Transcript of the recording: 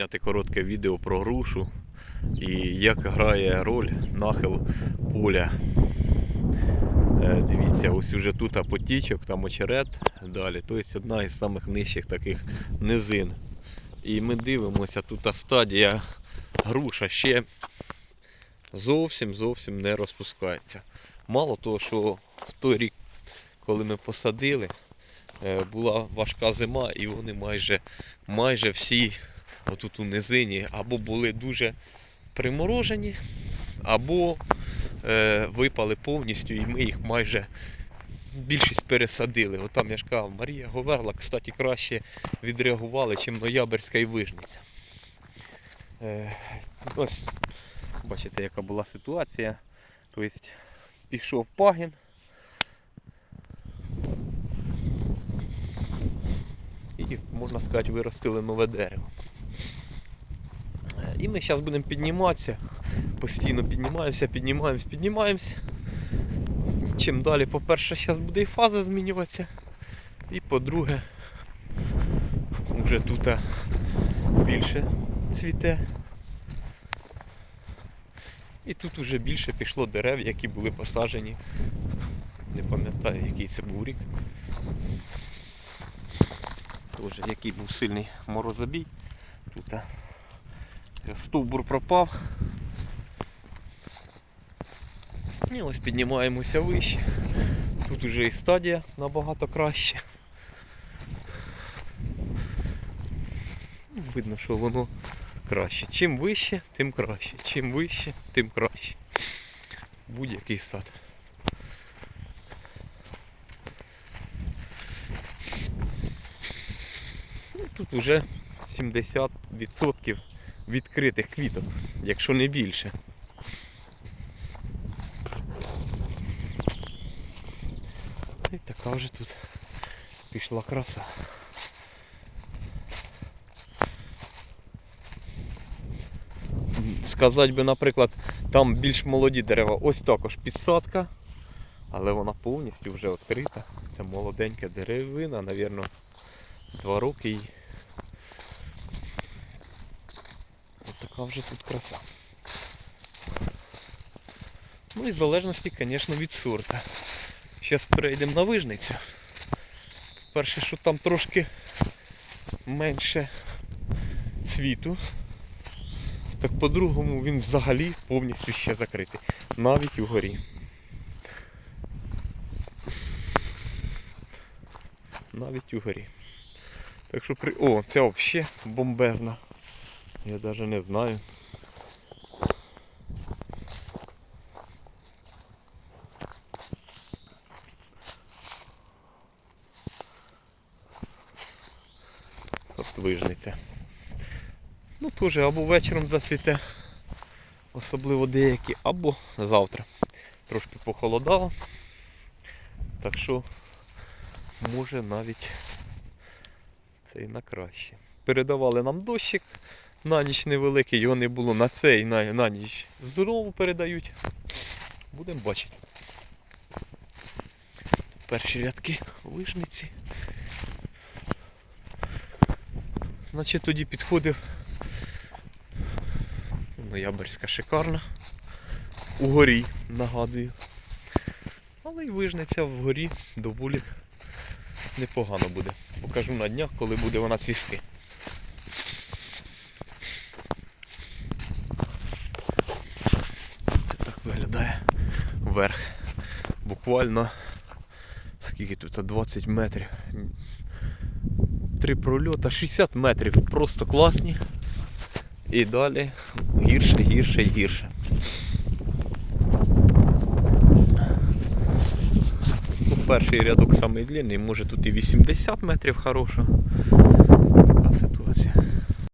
Зняти коротке відео про грушу і як грає роль нахил поля. Е, Дивіться, ось уже тут потічок, там очерет далі. Тобто одна із самих нижчих таких низин. І ми дивимося, тут стадія груша ще зовсім зовсім не розпускається. Мало того, що в той рік, коли ми посадили, е, була важка зима і вони майже, майже всі отут у низині або були дуже приморожені, або е, випали повністю, і ми їх майже більшість пересадили. От там я ж казав, Марія Говерла, кстати, краще відреагували, ніж Ноябрьська і Вижниця. Е, ось, бачите, яка була ситуація. Тобто пішов пагін. І, можна сказати, виростили нове дерево. І ми зараз будемо підніматися. Постійно піднімаємося, піднімаємося, піднімаємося. Чим далі, по-перше, зараз буде і фаза змінюватися. І по-друге, вже тут більше цвіте. І тут вже більше пішло дерев, які були посаджені. Не пам'ятаю, який це був рік. Тоже який був сильний морозобій. Тут стовбур пропав. І ось піднімаємося вище. Тут уже і стадія набагато краще. Ну, Видно, що воно краще. Чим вище, тим краще. Чим вище, тим краще. Будь-який сад. Ну, Тут уже 70% відкритих квіток, якщо не більше. І така вже тут пішла краса. Сказати би, наприклад, там більш молоді дерева, ось також підсадка, але вона повністю вже відкрита. Це молоденька деревина, напевно, два роки їй. Ось така вже тут краса. Ну і в залежності, звісно, від сорта. Зараз перейдемо на вижницю. Перше, що там трошки менше цвіту. Так по-другому він взагалі повністю ще закритий. Навіть угорі. Навіть угорі. Так що при... О, ця взагалі бомбезна. Я навіть не знаю. Вижниця. Ну теж або вечором зацвіте, особливо деякі, або завтра. Трошки похолодало. Так що може навіть це і на краще. Передавали нам дощик на ніч невеликий, його не було на цей на, на ніч. Знову передають. Будемо бачити. Перші рядки вишниці. Значить тоді підходив Ноябрьська шикарна. Угорі, нагадую. Але й вижниця вгорі доволі непогано буде. Покажу на днях, коли буде вона цвісти. Це так виглядає вверх. Буквально скільки тут 20 метрів. Три прольота, 60 метрів. Просто класні. І далі гірше, гірше гірше. Ну, перший рядок самий длинний, може тут і 80 метрів хорошо.